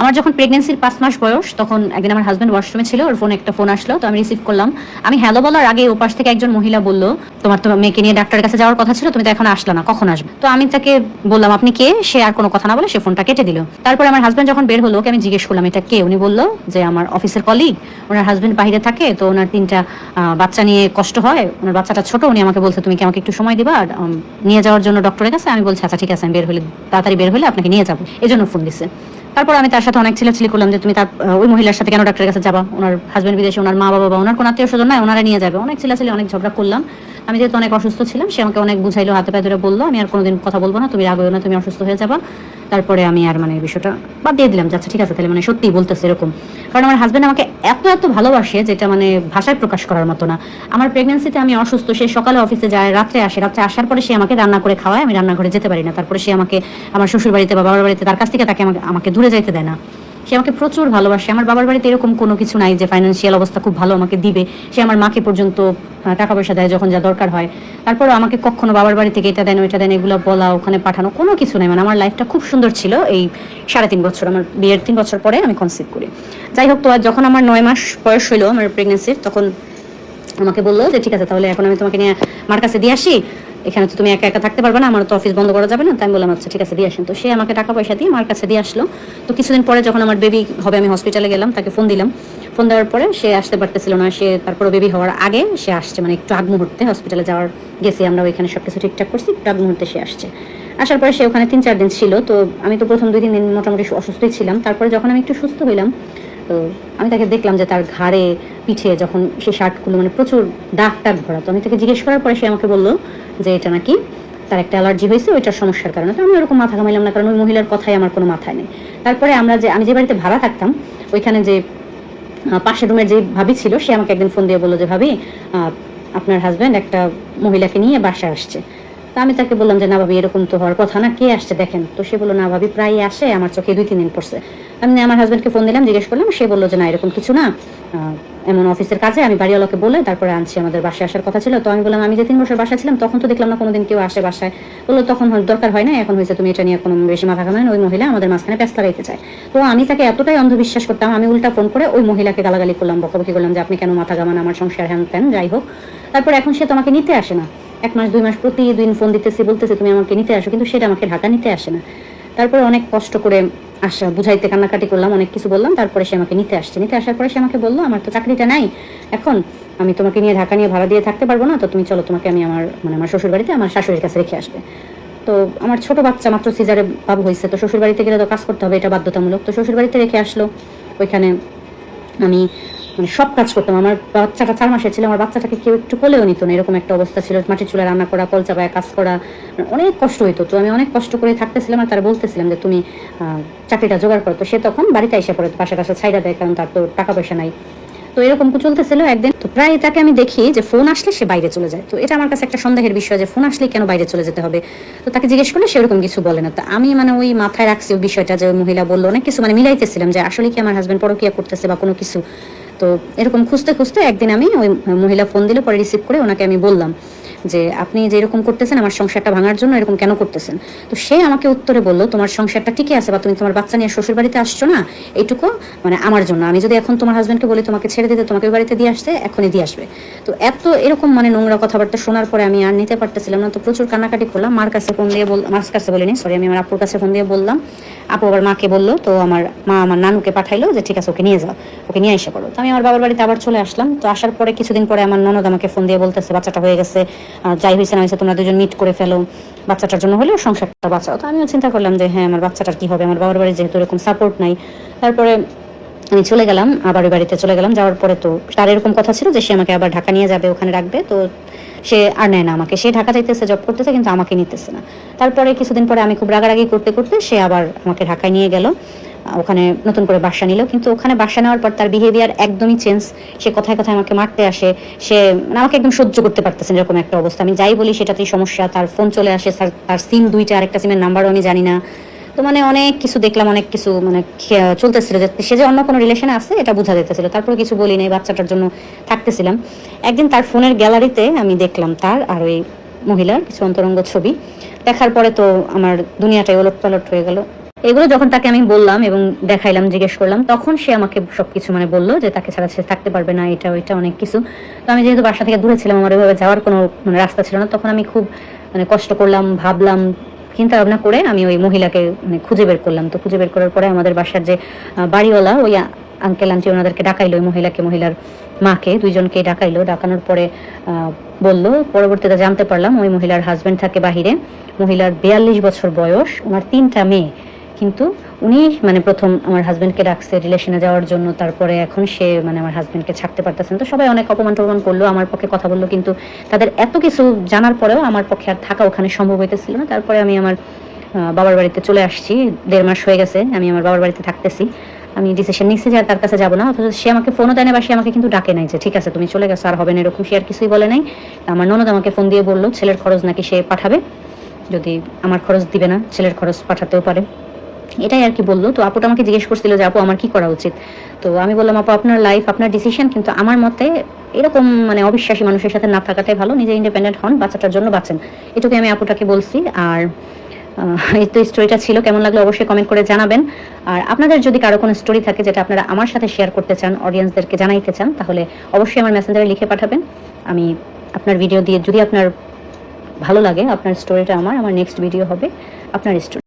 আমার যখন প্রেগনেন্সির পাঁচ মাস বয়স তখন একদিন আমার হাজব্যান্ড ওয়াশরুমে ছিল ওর ফোনে একটা ফোন আসলো তো আমি রিসিভ করলাম। আমি হ্যালো বলার আগে ও পাশ থেকে একজন মহিলা বলল তোমার তোমার মেয়েকে নিয়ে ডাক্তারের কাছে যাওয়ার কথা ছিল তুমি তো এখন আসলো না কখন আসবে? তো আমি তাকে বললাম আপনি কে? সে আর কোনো কথা না বলে সে ফোনটা কেটে দিল। তারপরে আমার হাজব্যান্ড যখন বের হলো ওকে আমি জিজ্ঞেস করলাম এটা কে? উনি বলল যে আমার অফিসের কলিগ ওনার হাজব্যান্ড বাইরে থাকে তো ওনার তিনটা বাচ্চা নিয়ে কষ্ট হয় ওনার বাচ্চাটা ছোট উনি আমাকে বলছে তুমি কি আমাকে একটু সময় দিবা? আর, নিয়ে যাওয়ার জন্য ডক্টরের কাছে? আমি বলছি আচ্ছা ঠিক আছে আমি বের হলে তাড়াতাড়ি বের হলে আপনাকে নিয়ে যাব। এই জন্য ফোন দিছে। তারপর আমি তার সাথে অনেক ছিলাছিলি করলাম যে তুমি তার ওই মহিলার সাথে কেন ডাক্তারের কাছে যাবা? ওনার হাজবেন্ড বিদেশে, ওনার মা বাবা বা ওনার কোনো আত্মীয় স্বজন নাই, ওনারা নিয়ে যাবে। অনেক ছিলাছিলি অনেক ঝগড়া করলাম। আমি যেহেতু অনেক অসুস্থ ছিলাম, সে আমাকে অনেক বুঝাইলো হাতে পায়ে ধরে বলল, আমি আর কোনোদিন কথা বলব না, তুমি রাগ না, তুমি অসুস্থ হয়ে যাবা। তারপরে আমি আর মানে বিষয়টা বাদ দিয়ে দিলাম যাচ্ছে ঠিক আছে, তাহলে মানে সত্যি বলতেছে এরকম। কারণ আমার হাজব্যান্ড আমাকে এত এত ভালোবাসে যেটা মানে ভাষায় প্রকাশ করার মতো না। আমার প্রেগনেন্সিতে আমি অসুস্থ, সে সকালে অফিসে যায়, রাত্রে আসে, রাত্রে আসার পরে সে আমাকে রান্না করে খাওয়ায়, আমি রান্নাঘরে যেতে পারি না। তারপরে সে আমাকে, আমার শ্বশুর বাড়িতে বা বাবার বাড়িতে, তার কাছ থেকে তাকে আমাকে আমাকে দূরে যাইতে দেয় না। সে আমাকে প্রচুর ভালোবাসে। আমার বাবার বাড়িতে এরকম কোনো কিছু নাই যে ফাইন্যান্সিয়াল অবস্থা খুব ভালো আমাকে দিবে। সে আমার মাকে পর্যন্ত টাকা পয়সা দেয় যখন যা দরকার হয়। তারপরে আমাকে কখনো বাবার বাড়ি থেকে এটা দেন ওইটা দেন এগুলো বলা, ওখানে পাঠানো, কোনো কিছু নেই। মানে আমার লাইফটা খুব সুন্দর ছিল এই সাড়ে তিন বছর। আমার বিয়ের তিন বছর পরে আমি কনসিভ করি। যাই হোক, তো আর যখন আমার নয় মাস বয়স হইল আমার প্রেগনেন্সির তখন আমাকে বলল যে, ঠিক আছে, তাহলে এখন আমি তোমাকে নিয়ে মার কাছে দিয়ে আসি। এখানে তো তুমি একা একা থাকতে পারবে না, আমার তো অফিস বন্ধ করা যাবে না তাই আমি বললাম আচ্ছা ঠিক আছে, দিয়ে আসেন। তো সে আমাকে টাকা পয়সা দিয়ে আমার কাছে দিয়ে আসলো। তো কিছুদিন পরে যখন আমার বেবি হবে, আমি হসপিটালে গেলাম, তাকে ফোন দিলাম। ফোন দেওয়ার পরে সে আসতে পারতেছিল না, সে তারপরে বেবি হওয়ার আগে সে আসছে মানে একটু আগ মুহূর্তে হসপিটালে যাওয়ার গেছি আমরা, ওইখানে সব কিছু ঠিকঠাক করছি, একটু আগ মুহূর্তে সে আসছে। আসার পরে সে ওখানে তিন চার দিন ছিল, তো আমি তো প্রথম দুই তিন দিন মোটামুটি অসুস্থই ছিলাম। তারপরে যখন আমি একটু সুস্থ হইলাম তো আমি তাকে দেখলাম যে তার ঘাড়ে, পিঠে যখন সে শার্টগুলো মানে প্রচুর দাগ টাগ ভরা। তো আমি তাকে জিজ্ঞেস করার পরে সে আমাকে বলল যে এটা নাকি তার একটা অ্যালার্জি হয়েছে, ওইটার সমস্যার কারণে। তো আমি ওরকম মাথা ঘামাইলাম না, কারণ ওই মহিলার কথাই আমার কোনো মাথায় নেই। তারপরে আমরা যে, আমি যে বাড়িতে ভাড়া থাকতাম, ওইখানে যে পাশের রুমের যে ভাবি ছিল, সে আমাকে একদিন ফোন দিয়ে বলল যে, ভাবি আপনার হাজব্যান্ড একটা মহিলাকে নিয়ে বাসায় আসছে। তা আমি তাকে বললাম যে না ভাবি এরকম তো হওয়ার কথা না। কে আসছে দেখেন? তো সে বলল না ভাবি প্রায় আসে, আমার চোখে দুই তিন দিন পড়ছে। আমি আমার হাজব্যান্ডকে ফোন দিলাম, জিজ্ঞেস করলাম, সে বলল যে, না, এরকম কিছু না। এমন অফিসের কাজে আমি বাড়িওয়ালাকে বলে তারপরে আনছি, আমাদের বাসায় আসার কথা ছিল। তো আমি বললাম, আমি যে তিন বছর বাসায় ছিলাম, তখন তো দেখলাম না কোনোদিন কেউ আসে বাসায়। বলল, তখন দরকার হয় না, এখন হয়েছে তুমি এটা নিয়ে কোনো বেশি মাথা ঘামায় ওই মহিলা আমাদের মাঝখানে ব্যস্ত লাগাইতে চায়। তো আমি তাকে এতটাই অন্ধবিশ্বাস করতাম, আমি উল্টা ফোন করে ওই মহিলাকে গালাগালি করলাম, বকাবকি করলাম যে, আপনি কেন মাথা ঘামান, আমার সংসার হ্যান যাই হোক। তারপর এখন সে তোমাকে নিতে আসে না। এক মাস, দুই মাস প্রতিদিন ফোন দিতেছি, বলতেছে, তুমি আমাকে নিতে আসো। কিন্তু সেটা আমাকে ঢাকা নিতে আসে না। তারপরে অনেক কষ্ট করে আসা, বুঝাইতে, কান্নাকাটি করলাম, অনেক কিছু বললাম। তারপরে সে আমাকে নিতে আসছে। নিতে আসার পরে সে আমাকে বলল, আমার তো চাকরিটা নাই। এখন আমি তোমাকে নিয়ে ঢাকা নিয়ে ভাড়া দিয়ে থাকতে পারব না। তো তুমি চলো, তোমাকে আমি আমার মানে আমার শ্বশুর বাড়িতে আমার শাশুড়ির কাছে রেখে আসবে। তো আমার ছোট বাচ্চা মাত্র সিজারে বাবু হয়েছে। তো শ্বশুর বাড়িতে গেলে তো কাজ করতে হবে, এটা বাধ্যতামূলক। তো শ্বশুর বাড়িতে রেখে আসলো। ওইখানে আমি মানে সব কাজ করতাম। আমার বাচ্চাটা চার মাসের ছিল, আমার বাচ্চাটাকে কেউ একটু কোলেও নিত না, এরকম একটা অবস্থা ছিল। মাটির চুলা রান্না করা কল চাপায় কাজ করা মানে অনেক কষ্ট হইতো। তো আমি অনেক কষ্ট করে থাকতেছিলাম আর তারা বলতেছিলাম যে, তুমি চাকরিটা জোগাড় করো। তো সে তখন বাড়িতে এসে পড়ে পাশে পাশে ছাইড়া দেয়, কারণ তার তো টাকা পয়সা নাই। তো এরকম চলতেছিল একদিন। তো প্রায় তাকে আমি দেখি যে, ফোন আসলে সে বাইরে চলে যায়। তো এটা আমার কাছে একটা সন্দেহের বিষয় যে, ফোন আসলে কেন বাইরে চলে যেতে হবে? তো তাকে জিজ্ঞেস করলে সেরকম কিছু বলে না। তো আমি মানে ওই মাথায় রাখছি ওই বিষয়টা যে মহিলা বলল। অনেক কিছু মানে মিলাইতেছিলাম যে, আসলে কি আমার হাজবেন্ড পরকিয়া করতেছে বা কোনো কিছু? তো এরকম খুঁজতে খুঁজতে একদিন আমি ওই মহিলা ফোন দিলে, পরে রিসিভ করে ওনাকে আমি বললাম। যে আপনি যে এরকম করতেছেন, আমার সংসারটা ভাঙার জন্য এরকম কেন করতেছেন? তো সে আমাকে উত্তরে বলল, তোমার সংসারটা ঠিকই আছে বা তুমি তোমার বাচ্চা নিয়ে শ্বশুর বাড়িতে আসছো না? এইটুকু মানে আমার জন্য। আমি যদি এখন তোমার হাজবেন্ডকে বলি, তোমাকে ছেড়ে দিতে, তোমাকে বাড়িতে দিয়ে আসতে, এখনই দিয়ে আসবে। তো এত এরকম মানে নোংরা কথাবার্তা শোনার পরে আমি আর নিতে পারতেছিলাম না। তো প্রচুর কান্নাকাটি করলাম। মার কাছে ফোন দিয়ে বল মার কাছে বলিনি সরি আমি আমার আপুর কাছে ফোন দিয়ে বললাম। আপু আবার মাকে বলল, তো আমার মা আমার নানুকে পাঠাইলো যে, ঠিক আছে, ওকে নিয়ে যাও, ওকে নিয়ে এসে পড়ো তো আমি আমার বাবার বাড়িতে আবার চলে আসলাম। তো আসার পরে কিছুদিন পরে আমার ননদ আমাকে ফোন দিয়ে বলতেছে, বাচ্চাটা হয়ে গেছে যাই হয়েছে না হয়েছে তোমরা দুজন মিট করে ফেলো। বাচ্চাটার জন্য হলেও সংসারটা বাঁচাও। তো আমিও চিন্তা করলাম যে হ্যাঁ আমার বাচ্চাটার কি হবে? আমার বাবার বাড়ি যেহেতু এরকম সাপোর্ট নাই। তারপরে আমি চলে গেলাম আবার ওই বাড়িতে চলে গেলাম। যাওয়ার পরে তো তার এরকম কথা ছিল যে, সে আমাকে আবার ঢাকা নিয়ে যাবে, ওখানে রাখবে। তো সে আর নেয় না আমাকে। সে ঢাকা যাইতেছে জব করতেছে, কিন্তু আমাকে নিতেছে না। তারপরে কিছুদিন পরে আমি খুব রাগারাগি করতে করতে সে আবার আমাকে ঢাকায় নিয়ে গেল। ওখানে নতুন করে বাসা নিল, কিন্তু ওখানে বাসা নেওয়ার পর তার বিহেভিয়ার একদমই চেঞ্জ সে কথায় কথায় আমাকে মারতে আসে। সে মানে আমাকে একদম সহ্য করতে পারতেছে এরকম একটা অবস্থা। আমি যাই বলি সেটাতেই সমস্যা। তার ফোন চলে আসে, তার- সিম দুইটা, আরেকটা সিমের নাম্বারও আমি জানি না। তো মানে অনেক কিছু দেখলাম, অনেক কিছু মানে চলতেছিল যে সে যে অন্য কোনো রিলেশনে আছে, এটা বোঝা যেতেছিল। তারপরে কিছু বলি নাই, বাচ্চাটার জন্য থাকতেছিলাম। একদিন তার ফোনের গ্যালারিতে আমি দেখলাম তার আর ওই মহিলার কিছু অন্তরঙ্গ ছবি। দেখার পরে তো আমার দুনিয়াটাই ওলট পালট হয়ে গেল। এগুলো যখন তাকে আমি বললাম এবং দেখাইলাম, জিজ্ঞেস করলাম, তখন সে আমাকে সবকিছু মানে বলল যে তাকে ছাড়া সে থাকতে পারবে না, এটা, ওইটা অনেক কিছু। তো আমি যেহেতু বাসা থেকে দূরে ছিলাম, আমার ওইভাবে যাওয়ার কোনো মানে রাস্তা ছিল না, তখন আমি খুব মানে কষ্ট করলাম, ভাবলাম, চিন্তা ভাবনা করে আমি ওই মহিলাকে মানে খুঁজে বের করলাম। তো খুঁজে বের করার পরে আমাদের বাসার যে বাড়িওয়ালা, ওই আঙ্কেল আন্টি ওনাদেরকে ডাকাইলো, ওই মহিলাকে, মহিলার মাকে দুইজনকে ডাকাইলো। ডাকানোর পরে বলল, পরবর্তীতে জানতে পারলাম ওই মহিলার হাজবেন্ড থাকে বাহিরে। মহিলার বিয়াল্লিশ বছর বয়স, ওনার তিনটা মেয়ে। কিন্তু উনি মানে প্রথম আমার হাজবেন্ডকে ডাকছে রিলেশনে যাওয়ার জন্য, তারপরে এখন সে মানে আমার হাজবেন্ডকে ছাড়তে পারতেছেন তো সবাই অনেক অপমান টপমান করল, আমার পক্ষে কথা বলল, কিন্তু তাদের এত কিছু জানার পরেও আমার পক্ষে আর থাকা ওখানে সম্ভব হইতেছিল না। তারপরে আমি আমার বাবার বাড়িতে চলে আসছি, দেড় মাস হয়ে গেছে আমি আমার বাবার বাড়িতে থাকতেছি। আমি ডিসিশন নিচ্ছি যে তার কাছে যাব না, অথচ সে আমাকে ফোনও দেয় না বা সে আমাকে কিন্তু ডাকে নাই যে, ঠিক আছে, তুমি চলে গেছো, আর হবে না, এরকম সে আর কিছুই বলে নাই। আমার ননদ আমাকে ফোন দিয়ে বলল, ছেলের খরচ নাকি সে পাঠাবে? যদি আমার খরচ দিবে না, ছেলের খরচ পাঠাতেও পারে। এটাই আর কি বলল। তো আপুটা আমাকে জিজ্ঞেস করছিল যে, আপু, আমার কি করা উচিত? তো আমি বললাম, আপু, আপনার লাইফ আপনার ডিসিশন কিন্তু আমার মতে এরকম মানে অবিশ্বাসী মানুষের সাথে না থাকাটাই ভালো। নিজে ইন্ডিপেন্ডেন্ট হন, বাচ্চাটার জন্য বাঁচেন। এটুকুই আমি আপুটাকে বলছি। আর এই তো স্টোরিটা ছিল। কেমন লাগল অবশ্যই কমেন্ট করে জানাবেন। আর আপনাদের যদি কারও কোনো স্টোরি থাকে যেটা আপনারা আমার সাথে শেয়ার করতে চান অডিয়েন্সদেরকে জানাইতে চান, তাহলে অবশ্যই আমার মেসেঞ্জারে লিখে পাঠাবেন। আমি আপনার ভিডিও দিয়ে, যদি আপনার ভালো লাগে, আপনার স্টোরিটা আমার আমার নেক্সট ভিডিও হবে, আপনার স্টোরি